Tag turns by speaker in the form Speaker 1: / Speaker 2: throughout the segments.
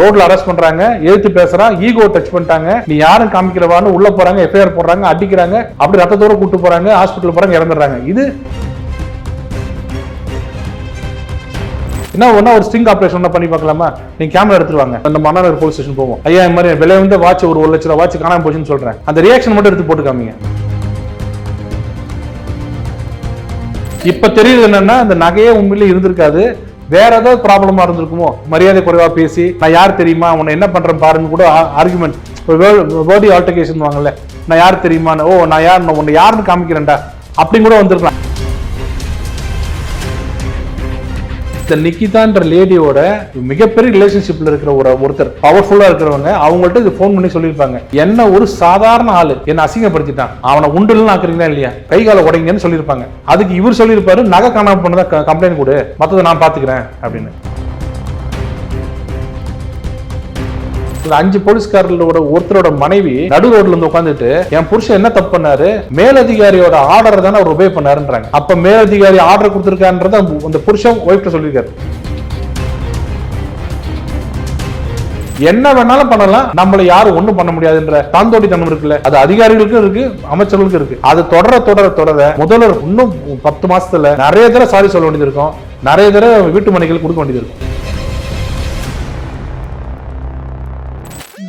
Speaker 1: ரோட்ல அரெஸ்ட் பண்றாங்க எழுத்து பேசுறான் ஈகோ டச் பண்ணிட்டாங்க. நீ யாரும் காமிக்கிறவான்னு உள்ள போறாங்க எஃப்ஐஆர் போடுறாங்க அடிக்கிறாங்க. அப்படி ரத்தத்தோட கூட்டு போறாங்க ஹாஸ்பிட்டல் போறாங்க இறந்துடுறாங்க. இது என்ன ஒன்னா ஒரு ஸ்டிங் ஆப்ரேஷன் பண்ணி பார்க்கலாமா? நீங்க கேமரா எடுத்துருவாங்க. அந்த மன்னார் போலீஸ் ஸ்டேஷன் போவோம். ஐயா இந்த மாதிரி விலை வந்து வாட்ச் ஒரு ஒரு லட்ச ரூபா வாட்ச் காணாம போச்சுன்னு சொல்றேன். அந்த ரியாக்ஷன் மட்டும் எடுத்து போட்டு காமிங்க இப்ப தெரியுது என்னன்னா அந்த நகையே உண்மையிலே இருந்திருக்காது. வேற ஏதாவது ப்ராப்ளமா இருந்திருக்குமோ? மரியாதை குறைவா பேசி நான் யார் தெரியுமா? உன்னை என்ன பண்றேன் பாருங்க கூட ஆர்குமெண்ட் வேர்டி ஆல்டர்கேஷன் வாங்கல. நான் யார் தெரியுமான்னு? ஓ நான் யார் உன்னை யாருன்னு காமிக்கிறேன்டா. அப்படின்னு கூட வந்திருக்கலாம். இந்த நிக்கிதான்ற லேடியோட மிகப்பெரிய ரிலேஷன்ஷிப்ல இருக்கிற ஒரு ஒருத்தர் பவர்ஃபுல்லா இருக்கிறவங்க அவங்கள்ட்ட இது ஃபோன் பண்ணி சொல்லியிருப்பாங்க. என்ன ஒரு சாதாரண ஆளு. என்ன அசிங்கப்படுத்திட்டான். அவனை உண்டுலாம் ஆக்குறீங்களா இல்லையா? கை கால உடைங்கன்னு சொல்லியிருப்பாங்க. அதுக்கு இவர் சொல்லியிருப்பாரு நகை காணாம பண்ணதான் கம்ப்ளைண்ட் கொடு. மற்றதை நான் பாத்துக்கிறேன். அப்படின்னு. இந்த அஞ்சு போலீஸ்காரர்களோட ஒருத்தரோட மனைவி நடு ரோட்ல இருந்து உட்காந்துட்டு என் புருஷன் என்ன தப்பு பண்ணாரு? மேலதிகாரியோட ஆர்டர் தானே அவர் ஒபே பண்ணாருன்றாங்க. அப்ப மேலதிகாரி ஆர்டர் கொடுத்துருக்காருன்றத அந்த புருஷன் ஒய்ஃப்ட சொல்லியிருக்காரு. என்ன வேணாலும் பண்ணலாம் நம்மள யாரும் ஒண்ணும் பண்ண முடியாதுன்ற தாந்தோடித்தனம் இருக்குல்ல அது அதிகாரிகளுக்கும் இருக்கு அமைச்சர்களுக்கும் இருக்கு. அது தொடர தொடர தொடர முதல்வர் இன்னும் பத்து மாசத்துல நிறைய தடவை சாரி சொல்ல வேண்டியது இருக்கும். நிறைய தடவை வீட்டு மனைகள் கொடுக்க வேண்டியது இருக்கும்.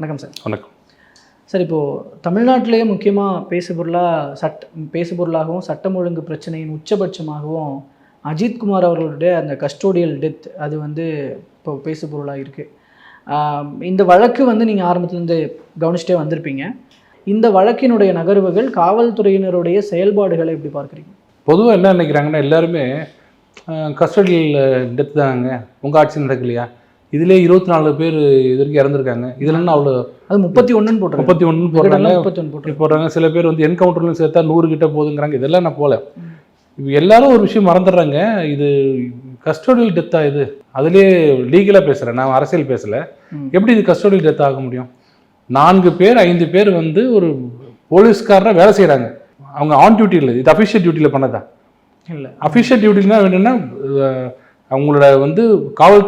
Speaker 2: வணக்கம் சார்.
Speaker 1: வணக்கம்.
Speaker 2: சார் இப்போது தமிழ்நாட்டிலேயே முக்கியமாக பேசுபொருளாக சட்ட பேசுபொருளாகவும் சட்டம் ஒழுங்கு பிரச்சனையின் உச்சபட்சமாகவும் அஜித்குமார் அவர்களுடைய அந்த கஸ்டோடியல் டெத் அது வந்து இப்போ பேசுபொருளாக இருக்குது இந்த வழக்கு வந்து நீங்கள் ஆரம்பத்துலேருந்து கவனிச்சிட்டே வந்திருப்பீங்க. இந்த வழக்கினுடைய நகர்வுகள் காவல்துறையினருடைய செயல்பாடுகளை எப்படி பார்க்குறீங்க?
Speaker 1: பொதுவாக என்ன நினைக்கிறாங்கன்னா எல்லாருமே கஸ்டடியில் டெத் தாங்க. உங்கள் ஆட்சி நடக்கலையா? இதுலேயே இருபத்தி நாலு பேர் இது வரைக்கும் இறந்துருக்காங்க. இதில் என்ன அவ்வளோ
Speaker 2: அது முப்பத்தி ஒன்றுன்னு போட்டுருக்கோம்
Speaker 1: முப்பத்தி ஒன்று போடுறாங்க.
Speaker 2: முப்பத்தி ஒன்று
Speaker 1: போடுறாங்க. சில பேர் வந்து என்கவுண்டர்லையும் சேர்த்தா நூறு கிட்ட போகுதுங்கிறாங்க. இதெல்லாம் நான் போல. எல்லாரும் ஒரு விஷயம் மறந்துடுறாங்க. இது கஸ்டோடியல் டெத்தா இது? அதுலேயே லீகலாக பேசுகிறேன் நான் அரசியல் பேசலை. எப்படி இது கஸ்டோடியல் டெத் ஆக முடியும்? நான்கு பேர் ஐந்து பேர் வந்து ஒரு போலீஸ்காரரை வேலை செய்கிறாங்க அவங்க ஆன் டியூட்டியில் இது அஃபிஷியல் டியூட்டியில் பண்ணதா?
Speaker 2: இல்லை.
Speaker 1: அஃபிஷியல் டியூட்டினா என்னென்னா அவங்களோட வந்து காவல்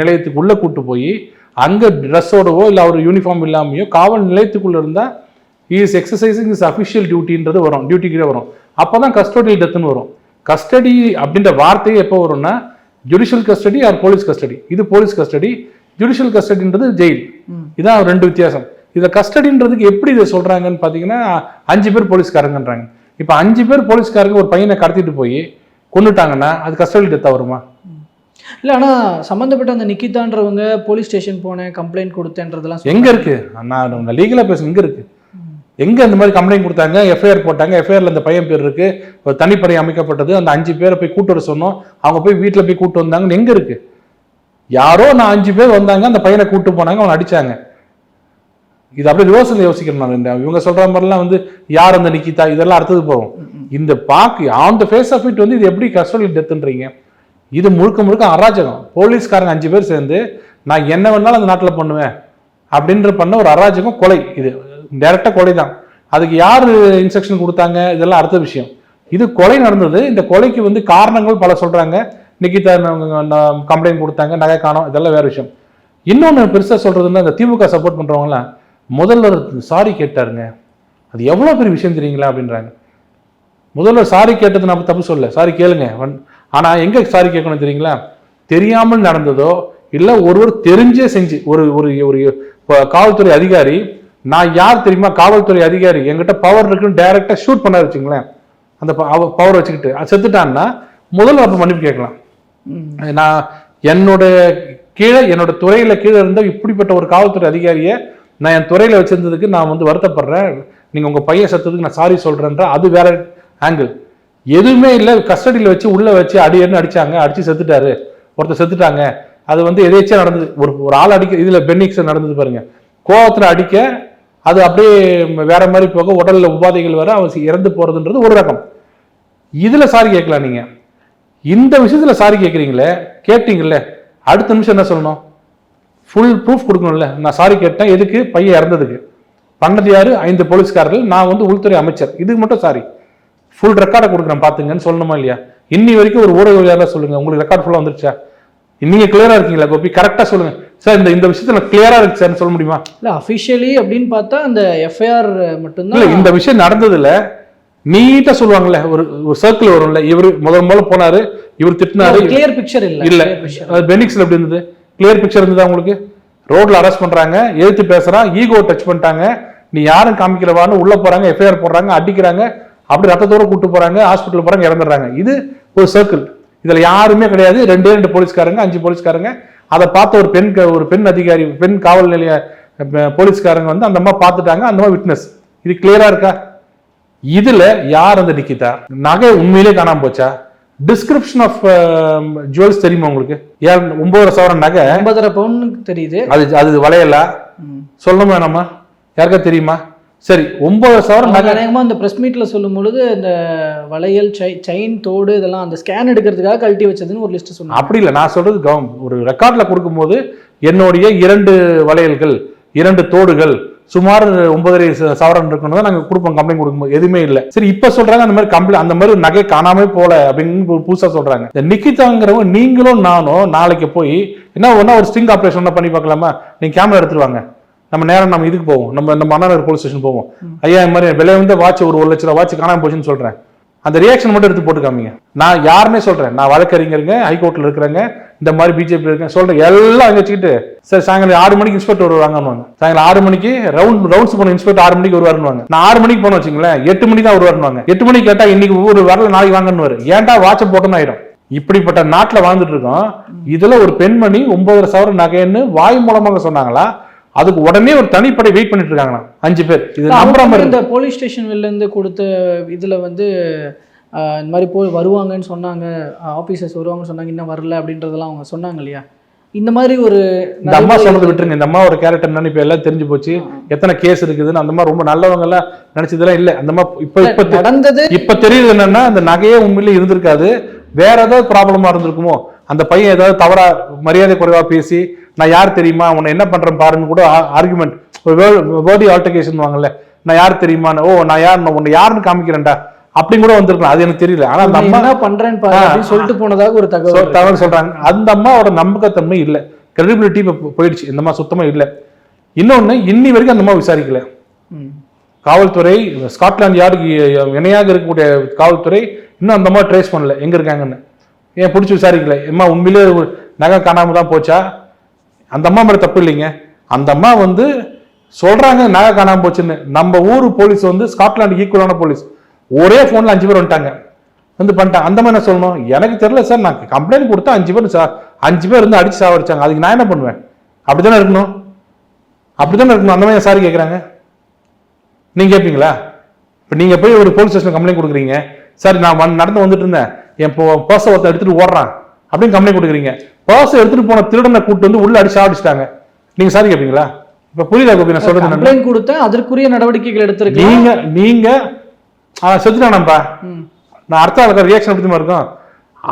Speaker 1: நிலையத்துக்கு உள்ளே கூட்டு போய் அங்கே ட்ரெஸ்ஸோடவோ இல்லை அவர் யூனிஃபார்ம் இல்லாமையோ காவல் நிலையத்துக்குள்ளே இருந்தால் இஸ் எக்ஸசைசிங் இஸ் அஃபிஷியல் டியூட்டின்றது வரும். டியூட்டி கீழே வரும். அப்போ தான் கஸ்டடியல் டெத்துன்னு வரும். கஸ்டடி அப்படின்ற வார்த்தையே எப்போ வரும்னா judicial custody or police custody இது போலீஸ் கஸ்டடி ஜுடிஷியல் கஸ்டடின்றது ஜெயில்
Speaker 2: ம்.
Speaker 1: இதான் ரெண்டு வித்தியாசம். இதில் கஸ்டடின்றதுக்கு எப்படி இதை சொல்கிறாங்கன்னு பார்த்தீங்கன்னா அஞ்சு பேர் போலீஸ்காரங்கன்றாங்க. இப்போ அஞ்சு பேர் போலீஸ்காரங்க ஒரு பையனை கடத்திட்டு போய் கொண்டுட்டாங்கன்னா அது கஸ்டடி டெத்தாக வருமா?
Speaker 2: இல்லை ஆனால் சம்மந்தப்பட்ட அந்த நிக்கிதான்றவங்க போலீஸ் ஸ்டேஷன் போனேன் கம்ப்ளைண்ட் கொடுத்தேன்றதெல்லாம்
Speaker 1: எங்க இருக்கு? நான் லீகலா பேசுங்க. எங்க இருக்கு? எங்க இந்த மாதிரி கம்ப்ளைண்ட் கொடுத்தாங்க? எஃப்ஐஆர் போட்டாங்க. எஃப்ஐஆர்ல அந்த பையன் பேர் இருக்கு. ஒரு தனிப்படை அமைக்கப்பட்டது. அந்த அஞ்சு பேரை போய் கூட்டு வர சொன்னோம். அவங்க போய் வீட்டுல போய் கூட்டு வந்தாங்கன்னு எங்க இருக்கு? யாரோ நான் அஞ்சு பேர் வந்தாங்க. அந்த பையனை கூட்டு போனாங்க. அவனை அடிச்சாங்க. இது அப்படியே ரிவர்சல் யோசிக்கிறேன் நான். இந்த இவங்க சொல்ற மாதிரிலாம் வந்து யார் அந்த நிக்கிதா? இதெல்லாம் அடுத்தது போகும். இந்த பாக்கு on the face of it வந்து இது எப்படி கஸ்டடியல் டெத்துன்றீங்க இது முழுக்க முழுக்க அராஜகம். போலீஸ்காரங்க அஞ்சு பேர் சேர்ந்து நான் என்ன வேணாலும் அந்த நாட்டில் பண்ணுவேன் அப்படின்ற பண்ண ஒரு அராஜகம் கொலை. இது டைரெக்டாக கொலை தான் அதுக்கு யார் இன்ஸ்ட்ரக்ஷன் கொடுத்தாங்க? இதெல்லாம் அடுத்த விஷயம். இது கொலை நடந்தது. இந்த கொலைக்கு வந்து காரணங்கள் பல சொல்கிறாங்க நிக்கிதா கம்ப்ளைண்ட் கொடுத்தாங்க. நகை காணோம். இதெல்லாம் வேறு விஷயம். இன்னொன்று பெருசாக சொல்கிறதுன்னா இந்த திமுக சப்போர்ட் பண்ணுறவங்களாம் முதல்வர் சாரி கேட்டாருங்க. அது எவ்வளோ பெரிய விஷயம் தெரியுங்களா? அப்படின்றாங்க. முதல்வர் சாரி கேட்டது நம்ம தப்பு சொல்ல சாரி கேளுங்க. வன்- ஆனா எங்க சாரி கேட்கணும் தெரியுங்களா? தெரியாமல் நடந்ததோ இல்ல ஒருவர் தெரிஞ்சே செஞ்சு ஒரு ஒரு ஒரு காவல்துறை அதிகாரி நான் யார் தெரியுமா? காவல்துறை அதிகாரி என்கிட்ட பவர் இருக்குன்னு டைரக்டா ஷூட் பண்ண வச்சுங்களேன் அந்த பவர் வச்சுக்கிட்டு அது செத்துட்டான்னா முதல்வர் அப்ப மன்னிப்பு கேட்கலாம். நான் என்னோட கீழே என்னோட துறையில கீழே இருந்த இப்படிப்பட்ட ஒரு காவல்துறை அதிகாரியை நான் என் துறையில வச்சிருந்ததுக்கு நான் வந்து வருத்தப்படுறேன். நீங்க உங்க பையன் செத்ததுக்கு நான் சாரி சொல்றேன்ற அது வேற ஆங்கிள் எதுவுமே இல்லை. கஸ்டடியில் வச்சு உள்ளே வச்சு அடியன்னு அடிச்சாங்க. அடித்து செத்துட்டாரு. ஒருத்தர் செத்துட்டாங்க. அது வந்து எதேச்சியா நடந்தது. ஒரு ஒரு ஆள் அடிக்க இதில் பென்னிக்ஸ் நடந்தது பாருங்க. கோவத்தில் அடிக்க அது அப்படியே வேற மாதிரி போக உடலில் உபாதைகள் வர அவர் இறந்து போகிறதுன்றது ஒரு ரகம். இதில் சாரி கேட்கலாம் நீங்கள் இந்த விஷயத்தில் சாரி கேட்குறீங்களே கேட்டீங்கல்ல. அடுத்த நிமிஷம் என்ன சொல்லணும்? ஃபுல் ப்ரூஃப் கொடுக்கணும்ல. நான் சாரி கேட்டேன். எதுக்கு? பையன் இறந்ததுக்கு. பண்ணது யாரு? ஐந்து போலீஸ்காரர்கள். நான் வந்து உள்துறை அமைச்சர். இதுக்கு மட்டும் சாரி. ஃபுல் ரெக்கார்டை கொடுக்குறேன் பாத்துங்கன்னு சொல்லணுமா இல்லையா? இன்னி வரைக்கும் ஒரு ஊடகவியலாளர் சொல்லுங்க. உங்களுக்கு ரெக்கார்ட் ஃபுல்லா வந்துருச்சா? நீங்க கிளியரா இருக்கீங்களா கோபி? கரெக்டா சொல்லுங்க. சார் இந்த இந்த விஷயத்துல கிளியரா இருக்கு சார்னு சொல்ல முடியுமா?
Speaker 2: இல்லை அஃபிஷியலி அப்படின்னு பார்த்தா அந்த எஃப்ஐஆர்
Speaker 1: இல்ல
Speaker 2: மட்டும்தான்
Speaker 1: இந்த விஷயம் நடந்ததுல நீட்டா சொல்லுவாங்கல்ல ஒரு ஒரு சர்க்கிள் வரும்ல இவரு முதல் முதல்ல போனாரு இவர் திட்டினாரு
Speaker 2: கிளியர் பிக்சர் இல்லை
Speaker 1: இல்ல. அது பெனிக்ஸ்ல எப்படி இருந்தது? கிளியர் பிக்சர் இருந்ததா உங்களுக்கு? ரோட்ல அரெஸ்ட் பண்றாங்க எதிர்த்து பேசுறான் ஈகோ டச் பண்ணிட்டாங்க. நீ யாரும் காமிக்கிறவான்னு உள்ள போறாங்க எஃப்ஐஆர் போடுறாங்க அடிக்கிறாங்க. அப்படி ரத்தத்தோட கூட்டு போறாங்க ஹாஸ்பிட்டல் போறாங்க இறந்துடுறாங்க. இது ஒரு சர்க்கிள் இதுல யாருமே கிடையாது. ரெண்டே ரெண்டு போலீஸ்காரங்க அஞ்சு போலீஸ்காரங்க. அதை பார்த்த ஒரு பெண் ஒரு பெண் அதிகாரி பெண் காவல் நிலைய போலீஸ்காரங்க வந்து அந்த அம்மா பார்த்துட்டாங்க. அந்த மாதிரி விட்னஸ் இது கிளியரா இருக்கா? இதுல யார் அந்த நிக்கிதா நகை உண்மையிலே காணாம போச்சா? டிஸ்கிரிப்ஷன் ஆஃப் ஜுவல்ஸ் தெரியுமா உங்களுக்கு? ஏன் ஒன்பதரை சவரன் நகை?
Speaker 2: ஐம்பதரை பவுனுக்கு தெரியுது.
Speaker 1: அது அது வளையல. சொல்லணுமா நம்ம? யாருக்கா தெரியுமா? சரி ஒன்பது சவரன்
Speaker 2: அவங்க
Speaker 1: நகை.
Speaker 2: அநேகமா அந்த பிரஸ் மீட்ல சொல்லும் பொழுது அந்த வளையல் செயின் தோடு இதெல்லாம் அந்த ஸ்கேன் எடுக்கிறதுக்காக கழட்டி வச்சதுன்னு ஒரு லிஸ்ட் சொன்னாங்க.
Speaker 1: அப்படி இல்லை நான் சொல்றது கவனம் ஒரு ரெக்கார்ட்ல கொடுக்கும்போது என்னுடைய இரண்டு வளையல்கள் இரண்டு தோடுகள் சுமார் ஒன்பதரை ச- சவரன் இருக்கணும் தான் நாங்கள் கொடுப்போம் கம்ப்ளைண்ட் கொடுக்கும்போது. எதுவுமே இல்லை. சரி இப்போ சொல்றாங்க அந்த மாதிரி கம்ப்ளைண்ட் அந்த மாதிரி நகை காணாம போல அப்படின்னு ஒரு புதுசா சொல்றாங்க. இந்த நிக்கிதாங்கிறவங்க நீங்களும் நானும் நாளைக்கு போய் என்ன ஒன்றா ஒரு ஸ்டிங் ஆப்ரேஷன் பண்ணி பார்க்கலாமா? நீங்க கேமரா எடுத்துட்டு வாங்க. நம்ம நேரம் நம்ம இதுக்கு போவோம். நம்ம நம்ம அண்ணா போலீஸ் ஸ்டேஷன் போவோம். ஐயா இந்த மாதிரி விலை வந்து வாட்ச் ஒரு ஒரு லட்ச ரூபா வாட்ச் காணாமல் போச்சுன்னு சொல்கிறேன் அந்த ரியாக்ஷன் மட்டும் எடுத்து போட்டு காமிங்க நான் யாருமே சொல்கிறேன் நான் வழக்கறிஞருங்க ஹைகோர்ட்டில் இருக்கிறேங்க. இந்த மாதிரி பிஜேபி இருக்கேன். சொல்கிறேன் எல்லாம் அங்கே வச்சுக்கிட்டு சார் சாயங்காலம் ஆறு மணிக்கு இன்ஸ்பெக்டர் வருவாங்கன்னு சாயங்காலம் ஆறு மணிக்கு ரவுண்ட் ரவுண்ட்ஸ் போன இன்ஸ்பெக்டர் ஆறு மணிக்கு வருவாருன்னு நான் ஆறு மணிக்கு போன வச்சுங்களேன் எட்டு மணிக்கு தான் வருவாருன்னு எட்டு மணிக்கு கேட்டால் இன்னைக்கு ஒரு வரல நாளைக்கு வாங்கன்னு ஏன்டா வாட்சை போட்டோன்னு ஆயிடும். இப்படிப்பட்ட நாட்டில் வாழ்ந்துட்டு இருக்கோம். இதுல ஒரு பெண்மணி ஒன்பதரை சவரன் நகைன்னு வாய் மூலமாக சொன்னாங்களா? அதுக்கு உடனே ஒரு தனிப்படை வெயிட் பண்ணிட்டு இருக்காங்களா அஞ்சு பேர். இது நம்புற
Speaker 2: அவங்க
Speaker 1: மாதிரி
Speaker 2: இந்த போலீஸ் ஸ்டேஷன் இருந்து கொடுத்த இதுல வந்து இந்த மாதிரி போய் வருவாங்கன்னு சொன்னாங்க ஆபீசர்ஸ் வருவாங்கன்னு சொன்னாங்க இன்னும் வரல அப்படின்றதெல்லாம் அவங்க சொன்னாங்க இல்லையா? இந்த மாதிரி ஒரு
Speaker 1: இந்த அம்மா சொன்னது விட்டுருங்க. இந்த அம்மா ஒரு கேரக்டர் என்னன்னு இப்ப எல்லாம் தெரிஞ்சு போச்சு. எத்தனை கேஸ் இருக்குதுன்னு அந்த மாதிரி ரொம்ப நல்லவங்க எல்லாம் நினைச்சதெல்லாம் இல்ல. அந்த மாதிரி இப்ப இப்ப
Speaker 2: நடந்தது
Speaker 1: இப்ப தெரியுது என்னன்னா அந்த நகையே உண்மையிலே இருந்திருக்காது. வேற ஏதாவது ப்ராப்ளமா இருந்திருக்குமோ? அந்த பையன் ஏதாவது தவறா மரியாதை குறைவா பேசி நான் யார் தெரியுமா? உன்னை என்ன பண்றேன் பாருன்னு கூட ஆர்குமெண்ட் வேர்டி ஆல்டர்கேஷன் வாங்கல. நான் யார் தெரியுமான்னு? ஓ நான் யார் உன்னை யாருன்னு காமிக்கிறேன்டா. அப்படின்னு கூட வந்திருக்கலாம். அது எனக்கு தெரியல. ஆனா அந்த அம்மா
Speaker 2: என்ன பண்றேன்னு சொல்லிட்டு போனதாக ஒரு தகவல்.
Speaker 1: தகவல் சொல்றாங்க. அந்த அம்மாவோட நம்பகத்தன்மை இல்ல. கிரெடிபிலிட்டி இப்ப போயிடுச்சு. இந்த அம்மா சுத்தமா இல்ல. இன்னொன்னு இன்னி வரைக்கும் அந்த அம்மா விசாரிக்கல. காவல்துறை ஸ்காட்லாந்து யார்டுக்கு இணையாக இருக்கக்கூடிய காவல்துறை இன்னும் அந்த அம்மா ட்ரேஸ் பண்ணல. எங்க இருக்காங்கன்னு. ஏன் பிடிச்சி விசாரிக்கல? அம்மா உண்மையிலே ஒரு நகை காணாம தான் போச்சா? அந்த அம்மா மேலே தப்பு இல்லைங்க. அந்த அம்மா வந்து சொல்கிறாங்க நகை காணாமல் போச்சுன்னு. நம்ம ஊர் போலீஸ் வந்து ஸ்காட்லாண்டு ஈக்குவலான போலீஸ். ஒரே ஃபோனில் அஞ்சு பேர் வந்துட்டாங்க. வந்து பண்ணிட்டாங்க. அந்த மாதிரி என்ன சொல்லணும். எனக்கு தெரியல சார் நான் கம்ப்ளைண்ட் கொடுத்தா அஞ்சு பேர் சார் அஞ்சு பேர் வந்து அடிச்சு சாவடிச்சாங்க. அதுக்கு நான் என்ன பண்ணுவேன்? அப்படித்தானே இருக்கணும்? அப்படித்தானே இருக்கணும்? அந்த மாதிரி சார் கேட்குறாங்க நீங்கள் கேட்பீங்களா இப்போ நீங்கள் போய் ஒரு போலீஸ் ஸ்டேஷன் கம்ப்ளைண்ட் கொடுக்குறீங்க. சார் நான் வந்து- நடந்து வந்துட்டு இருந்தேன். என் பர்ஸை ஒருத்தர் எடுத்துகிட்டு ஓடுறான். அப்படின்னு கம்ப்ளைண்ட் கொடுக்குறீங்க. பர்ஸை எடுத்துட்டு போன திருடனை கூட்டு வந்து உள்ள அடிச்சு சாவடிச்சிட்டாங்க. நீங்க சாரி கேட்பீங்களா இப்ப புரியுதா கோபி நான் சொல்றது?
Speaker 2: கம்ப்ளைண்ட் கொடுத்தேன் அதற்குரிய நடவடிக்கைகள் எடுத்திருக்கீங்க
Speaker 1: நீங்க நீங்க செத்துட்டானப்பா. நான் அடுத்த ஆளுக்கு ரியாக்ஷன் எப்படி தெரியுமா இருக்கும்?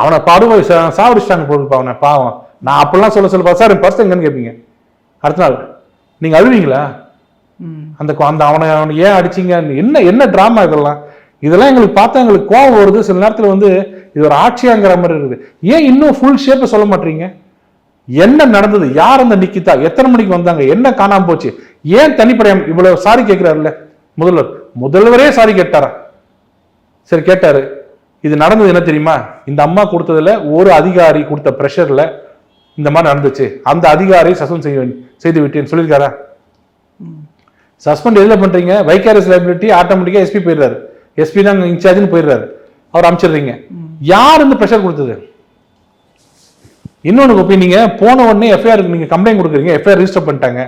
Speaker 1: அவனை படுவாய் சாவடிச்சிட்டாங்க போதுப்பா அவனை பாவம். நான் அப்படிலாம் சொல்ல சொல்லப்பா சார் என் பர்ஸ் எங்கன்னு கேட்பீங்க அடுத்த நாள் நீங்க அழுவீங்களா? அந்த அந்த அவனை அவனை ஏன் அடிச்சீங்க? என்ன என்ன டிராமா இதெல்லாம்? இதெல்லாம் எங்களுக்கு பார்த்தா எங்களுக்கு கோவம் வருது. சில நேரத்துல வந்து இது ஒரு ஆட்சியாங்கிற மாதிரி இருக்குது. ஏன் இன்னும் ஃபுல் ஷேப்பை சொல்ல மாட்டீங்க? என்ன நடந்தது? யார் அந்த நிக்கிதா? எத்தனை மணிக்கு வந்தாங்க? என்ன காணாம போச்சு? ஏன் தனிப்படையம் இவ்வளவு சாரி கேட்கிறாருல்ல? முதல்வர். முதல்வரே சாரி கேட்டாரா? சரி கேட்டாரு. இது நடந்தது என்ன தெரியுமா? இந்த அம்மா கொடுத்ததுல ஒரு அதிகாரி கொடுத்த ப்ரெஷர்ல இந்த மாதிரி நடந்துச்சு. அந்த அதிகாரி சஸ்பெண்ட் செய்ய செய்து விட்டேன்னு சொல்லியிருக்காரா? சஸ்பெண்ட் எதில் பண்றீங்க? வைகாரஸ் லைபிலிட்டி ஆட்டோமேட்டிக்காக எஸ்பி போயிடுறாரு. எஸ்பி தான் இன்சார்ஜ்னு போயிடுறாரு. அவர் அமைச்சிடுறீங்க. யார் இந்த ப்ரெஷர் கொடுத்தது? இன்னொன்று கோபி நீங்கள் போன உடனே எஃப்ஐஆர் நீங்க கம்ப்ளைண்ட் கொடுக்குறீங்க. எஃப்ஐஆர் ரிஜிஸ்டர் பண்ணிட்டாங்க.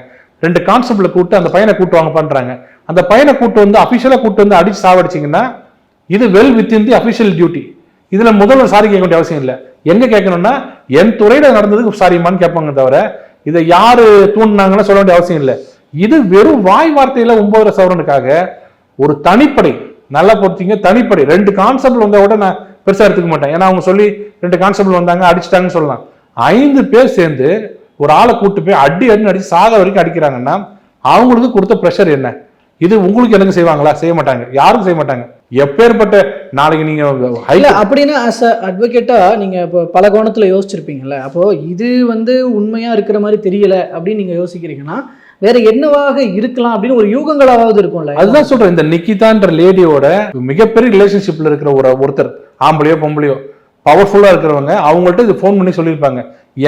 Speaker 1: ரெண்டு கான்ஸ்டபிளை கூப்பிட்டு அந்த பையனை கூட்டு வாங்க பண்றாங்க. அந்த பையனை கூட்டு வந்து அஃபிஷியலாக கூட்டு வந்து அடிச்சு சாவடிச்சீங்கன்னா இது well within the official duty இதில் முதல்வர் சாரி கேட்க வேண்டிய அவசியம் இல்லை. எங்கே கேட்கணும்னா என் துறையில் நடந்ததுக்கு சாரிமான்னு கேட்பாங்க தவிர இதை யார் தூண்டினாங்கன்னு சொல்ல வேண்டிய அவசியம் இல்லை. இது வெறும் வாய் வார்த்தையில் ஒன்பதரை சவரனுக்காக ஒரு தனிப்படை நல்லா பொறுத்தீங்க தனிப்படை. ரெண்டு கான்செப்ட் வந்தா கூட நான் பெருசா எடுத்துக்க மாட்டேன். ஏன்னா அவங்க சொல்லி ரெண்டு கான்ஸ்டபிள் வந்தாங்க அடிச்சிட்டாங்கன்னு சொல்லலாம். ஐந்து பேர் சேர்ந்து ஒரு ஆளை கூட்டு போய் அடி அடி அடிச்சு சாக வரைக்கும் அடிக்கிறாங்கன்னா அவங்களுக்கு கொடுத்த ப்ரெஷர் என்ன? இது உங்களுக்கு எனக்கு செய்வாங்களா? செய்ய மாட்டாங்க. யாரும் செய்ய மாட்டாங்க. எப்பேற்பட்ட நாளைக்கு நீங்க
Speaker 2: அப்படின்னா அஸ் அ அட்வொகேட்டா நீங்க இப்போ பல கோணத்துல யோசிச்சிருப்பீங்கல்ல. அப்போ இது வந்து உண்மையா இருக்கிற மாதிரி தெரியல அப்படின்னு நீங்க யோசிக்கிறீங்கன்னா வேற என்னவாக இருக்கலாம் அப்படின்னு ஒரு யூகங்களாவது இருக்கும்ல.
Speaker 1: அதுதான் சொல்றேன். இந்த நிக்கிதான்ற லேடியோட மிகப்பெரிய ரிலேஷன்ஷிப்ல இருக்கிற ஒரு ஒருத்தர். ஆம்பளையோ பொம்பளையோ. பவர்ஃபுல்லாக இருக்கிறவங்க அவங்கள்ட்ட இது ஃபோன் பண்ணி சொல்லியிருப்பாங்க.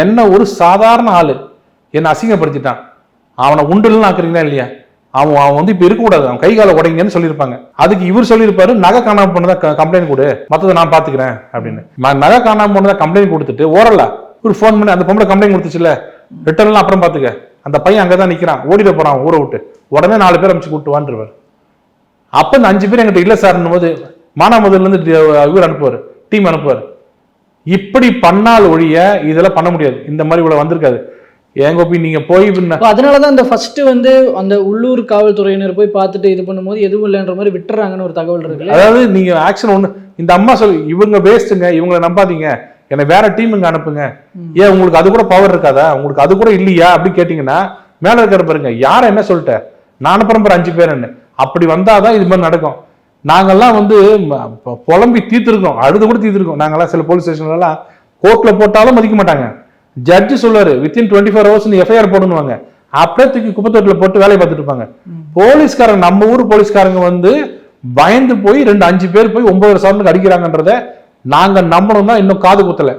Speaker 1: என்ன ஒரு சாதாரண ஆள். என்னை அசிங்கப்படுத்திட்டான். அவனை உண்டுலன்னு ஆக்குறீங்களா இல்லையா? அவன் அவன் வந்து இப்போ இருக்கக்கூடாது. அவன் கை காலை உடைங்கன்னு சொல்லியிருப்பாங்க. அதுக்கு இவர் சொல்லியிருப்பாரு நகை காணாம போனதான் கம்ப்ளைண்ட் கொடு. மற்றதை நான் பார்த்துக்கிறேன் அப்படின்னு. நகை காணாம போனதான் கம்ப்ளைண்ட் கொடுத்துட்டு ஓரலா ஒரு ஃபோன் பண்ணி அந்த பொம்பளை கம்ப்ளைண்ட் கொடுத்துச்சுல ரிட்டர்ன்லாம் அப்புறம் பார்த்துக்க அந்த பையன் அங்கே தான் நிற்கிறான் ஓடிட போறான் ஊரை விட்டு. உடனே நாலு பேர் அனுப்பிச்சு கூட்டு வான்ருவார் அப்போ இந்த அஞ்சு பேர் எங்கிட்ட இல்லை சார்ன்னும் போது மானாமதுல இருந்து டி- இவர் அனுப்புவார் டீம் அனுப்புவார். இப்படி பண்ணால் ஒழிய இதெல்லாம் பண்ண முடியாது. இந்த மாதிரி இவ்வளவு வந்திருக்காது. ஏன் கோபி நீங்க போய்
Speaker 2: அதனால தான் இந்த ஃபர்ஸ்ட் வந்து அந்த உள்ளூர் காவல்துறையினர் போய் பார்த்துட்டு இது பண்ணும்போது எதுவும் இல்லைன்ற மாதிரி விட்டுறாங்கன்னு ஒரு தகவல் இருக்குல்ல
Speaker 1: அதாவது நீங்க ஆக்ஷன் ஒண்ணு இந்த அம்மா சொல்லு இவங்க வேஸ்ட்டுங்க இவங்களை நம்பாதீங்க. என்னை வேற டீமுங்க அனுப்புங்க. ஏன் உங்களுக்கு அது கூட பவர் இருக்காதா? உங்களுக்கு அது கூட இல்லையா? அப்படி கேட்டீங்கன்னா மேல இருக்கிற பாருங்க யார என்ன சொல்லிட்ட? நான் அனுப்புறேன் பாரு அஞ்சு பேருன்னு அப்படி வந்தாதான் இது மாதிரி நடக்கும். நாங்கெல்லாம் வந்து புலம்பி தீர்த்திருக்கோம் அழுது கூட தீர்த்திருக்கோம் நாங்கெல்லாம் சில போலீஸ் ஸ்டேஷன்ல எல்லாம் கோர்ட்ல போட்டாலும் மதிக்க மாட்டாங்க. ஜட்ஜ் சொல்லுவாரு வித்தின் டுவெண்ட்டி ஃபோர் ஹவர்ஸ் நீ எஃப்ஐஆர் போடணுவாங்க அப்படியே தூக்கி குப்பத்தொட்டில் போட்டு வேலையை பார்த்துட்டு இருப்பாங்க. போலீஸ்காரங்க நம்ம ஊர் போலீஸ்காரங்க வந்து பயந்து போய் ரெண்டு அஞ்சு பேர் போய் ஒன்பது சவரனுக்கு அடிக்கிறாங்கன்றத நாங்க நம்பணும்னா இன்னும் காது குத்தல.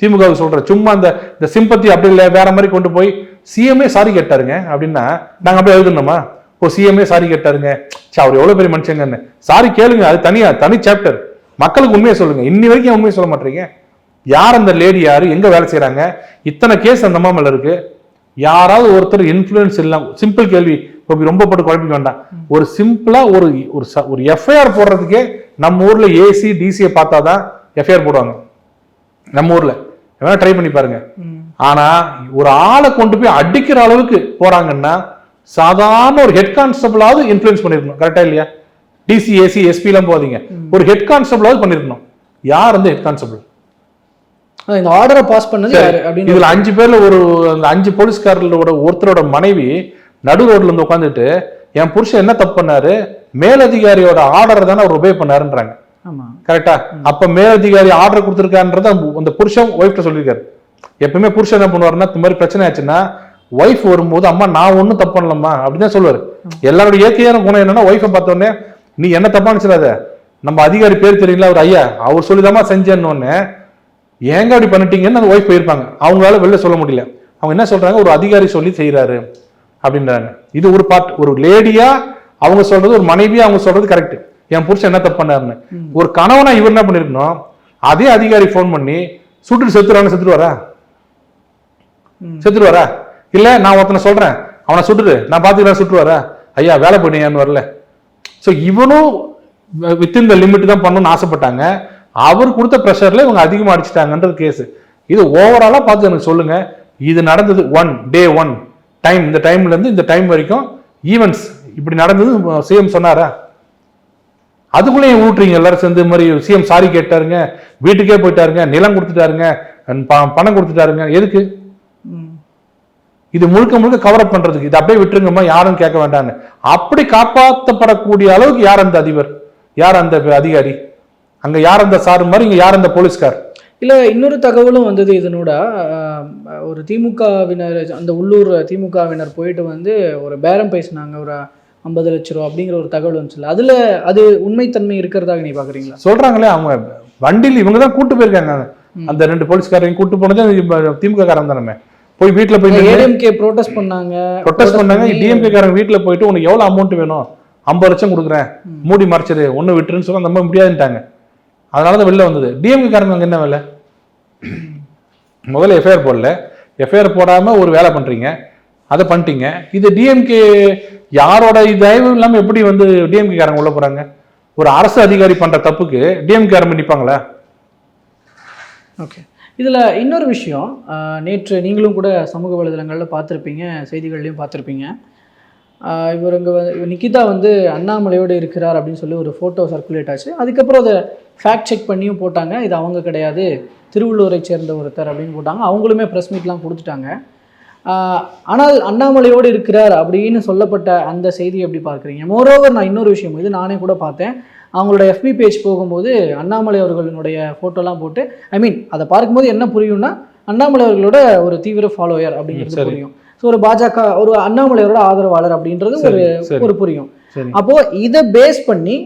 Speaker 1: திமுக சொல்ற சும்மா அந்த இந்த சிம்பத்தி அப்படி இல்லை வேற மாதிரி கொண்டு போய் சிஎம்ஏ சாரி கேட்டாருங்க அப்படின்னா நாங்க அப்படியே எழுதணுமா? ஓ சிஎம்ஏ சாரி கேட்டாருங்க. ச்சே, அவர் எவ்வளவு பெரிய மனுஷங்கன்னு. சாரி கேளுங்க அது தனியா தனி சாப்டர் மக்களுக்கு உண்மையை சொல்லுங்க. இன்னி வரைக்கும் உண்மையை சொல்ல மாட்டீங்க? யார் அந்த லேடி யாரு எங்க வேலை செய்றாங்க? இத்தனை கேஸ் அந்த மேல இருக்கு. யாராவது ஒருத்தர் இன்ஃப்ளூயன்ஸ் இல்லாம சிம்பிள் கேள்வி. இப்போ ரொம்ப போட்டு குழப்பிக்க வேண்டாம். ஒரு சிம்பிளா ஒரு ஒரு ச- ஒரு எஃப்ஐஆர் போடுறதுக்கே நம்ம ஊர்ல ஏசி டிசியை பார்த்தாதான் எஃப்ஐஆர் போடுவாங்க. நம்ம ஊர்ல. வேணா ட்ரை பண்ணி பாருங்க. ஆனா ஒரு ஆளை கொண்டு போய் அடிக்கிற அளவுக்கு போறாங்கன்னா சாதாரண ஒரு ஹெட் கான்ஸ்டபிளாவது இன்ஃப்ளூயன்ஸ் பண்ணிருக்கணும். கரெக்டா இல்லையா? டிசி ஏசி எஸ்பி எல்லாம் போகாதீங்க. ஒரு ஹெட் கான்ஸ்டபிளாவது பண்ணிருக்கணும். யார் அந்த ஹெட் கான்ஸ்டபிள்
Speaker 2: இந்த ஆர்டரை பாஸ் பண்ணது
Speaker 1: இதுல அஞ்சு பேர்ல ஒரு அந்த அஞ்சு போலீஸ்காரர்களோட ஒருத்தரோட மனைவி நடு ரோட்ல இருந்து உட்காந்துட்டு என் புருஷன் என்ன தப்பு பண்ணாரு? மேலதிகாரியோட ஆர்டரை தானே அவர் உபயோக பண்ணாருன்றாங்க. கரெக்டா அப்ப மேலதிகாரி ஆர்டர் கொடுத்திருக்கான்றத அந்த புருஷன் ஒய்ஃப்ட்ட சொல்லியிருக்காரு. எப்பவுமே புருஷன் என்ன பண்ணுவாருன்னா இந்த மாதிரி பிரச்சனை ஆச்சுன்னா ஒய்ஃப் வரும்போது அம்மா நான் ஒண்ணும் தப்பு பண்ணலம்மா அப்படின்னு தான் சொல்லுவாரு. எல்லாரோட இயற்கையான குணம் என்னன்னா ஒய்ஃபை பார்த்த உடனே நீ என்ன தப்பா நினைச்சிடாத? நம்ம அதிகாரி பேர் தெரியல அவர் ஐயா? அவர் சொல்லிதாம்மா செஞ்சேன்னு ஏங்க அப்படி பண்ணிட்டீங்கன்னு அந்த ஒய்ஃப் போயிருப்பாங்க. அவங்களால வெளில சொல்ல முடியல. அவங்க என்ன சொல்றாங்க? ஒரு அதிகாரி சொல்லி செய்யறாரு அப்படின்றாங்க. இது ஒரு பார்ட் ஒரு லேடியா அவங்க சொல்றது ஒரு மனைவியா அவங்க சொல்றது கரெக்ட் என் புருஷன் என்ன தப்பு பண்ணாருன்னு. ஒரு கணவனா இவர் என்ன பண்ணிருக்கணும்? அதே அதிகாரி ஃபோன் பண்ணி சுட்டுட்டு செத்துருவான்னு செத்துருவாரா? செத்துருவாரா? இல்ல நான் ஒருத்தனை சொல்றேன். அவனை சுட்டுட்டு நான் பாத்துக்கிறேன் சுட்டுருவாரா? ஐயா வேலை பண்ணியான்னு வரல? ஸோ இவனும் வித்தின் த லிமிட் தான் பண்ணணும்னு ஆசைப்பட்டாங்க. அவர் கொடுத்த ப்ரெஷர்ல இவங்க அதிகமாக அடிச்சிட்டாங்கன்றது கேஸ் இது ஓவராலாக பார்த்து எனக்கு சொல்லுங்க. இது நடந்தது ஒன் டே ஒன் டைம் இந்த டைம்லேருந்து இந்த டைம் வரைக்கும் ஈவெண்ட்ஸ் இப்படி நடந்தது சிஎம் சொன்னாரா? அதுக்குள்ளேயே ஊட்டுறீங்க எல்லாரும் சேர்ந்து மாதிரி சிஎம் சாரி கேட்டாருங்க. வீட்டுக்கே போயிட்டாருங்க. நிலம் கொடுத்துட்டாருங்க. ப- பணம் கொடுத்துட்டாருங்க. எதுக்கு? இது முழுக்க முழுக்க கவர் அப் பண்றதுக்கு. இது அப்படியே விட்டுருங்கம்மா யாரும் கேட்க வேண்டாம்னு. அப்படி காப்பாற்றப்படக்கூடிய அளவுக்கு யார் அந்த அதிபர்? யார் அந்த அதிகாரி? அங்க யார் அந்த சார் மாதிரி இங்க யார் அந்த போலீஸ்கார்?
Speaker 2: இல்ல இன்னொரு தகவலும் வந்தது இதனோட. ஒரு திமுகவினர் அந்த உள்ளூர் திமுகவினர் போயிட்டு வந்து ஒரு பேரம் பேசினாங்க. ஒரு ஐம்பது லட்ச ரூபா அப்படிங்கிற ஒரு தகவல் வந்துச்சுல அதுல அது உண்மைத்தன்மை இருக்கிறதாக நீ பாக்குறீங்களா?
Speaker 1: சொல்றாங்களே அவங்க வண்டியில் இவங்க தான் கூட்டு போயிருக்காங்க. அந்த ரெண்டு போலீஸ்காரையும் கூட்டு போனது திமுக காரன் தானே போய் வீட்டுல போய்
Speaker 2: ஏடிஎம்கே ப்ரோட்டஸ்ட் பண்ணாங்க.
Speaker 1: ப்ரொட்டஸ்ட் பண்ணாங்க.
Speaker 2: பண்ணி-
Speaker 1: டிஎம்கே காரங்க வீட்டுல போயிட்டு உனக்கு எவ்வளவு அமௌண்ட் வேணும்? ஐம்பது லட்சம் கொடுக்குறேன். மூடி மறைச்சிரு ஒண்ணு விட்டுருன்னு சொன்னா நம்ப முடியாதுன்ட்டாங்க. அதனால தான் வெளில வந்தது. டிஎம்கே காரங்க அங்க என்ன வேலை? முதல்ல எஃப்ஐஆர் போடல. எஃப்ஐஆர் போடாம ஒரு வேலை பண்றீங்க. அதை பண்ணிட்டீங்க. இது டிஎம்கே யாரோட தயவு இல்லாம எப்படி வந்து டிஎம்கே காரங்க உள்ள போறாங்க? ஒரு அரசு அதிகாரி பண்ற தப்புக்கு டிஎம்கே காரங்க நிப்பாங்களா?
Speaker 2: ஓகே இதில் இன்னொரு விஷயம் நேற்று நீங்களும் கூட சமூக வலைதளங்களில் பார்த்துருப்பீங்க செய்திகள்லையும் பார்த்துருப்பீங்க. இவர் இங்கே நிக்கிதா வந்து அண்ணாமலையோடு இருக்கிறார் அப்படின்னு சொல்லி ஒரு ஃபோட்டோ சர்க்குலேட் ஆச்சு. அதுக்கப்புறம் அதை ஃபேக்ட் செக் பண்ணியும் போட்டாங்க. இது அவங்க கிடையாது திருவள்ளூரை சேர்ந்த ஒருத்தர் அப்படின்னு போட்டாங்க. அவங்களுமே ப்ரெஸ் மீட்லாம் கொடுத்துட்டாங்க. ஆனால் அண்ணாமலையோடு இருக்கிறார் அப்படின்னு சொல்லப்பட்ட அந்த செய்தி எப்படி பார்க்குறீங்க? மோரோவர் நான் இன்னொரு விஷயம் இது நானே கூட பார்த்தேன். அவங்களோட எஃபி பேஜ் போகும்போது அண்ணாமலை அவர்களினுடைய ஃபோட்டோலாம் போட்டு ஐ மீன் அதை பார்க்கும்போது என்ன புரியும்னா அண்ணாமலை அவர்களோட ஒரு தீவிர ஃபாலோயர் அப்படிங்கிறது. புரியும். ஸோ ஒரு பாஜக ஒரு அண்ணாமலையோட ஆதரவாளர் அப்படின்றது ஒரு ஒரு புரியும். அப்போ இதை பேஸ் பண்ணி.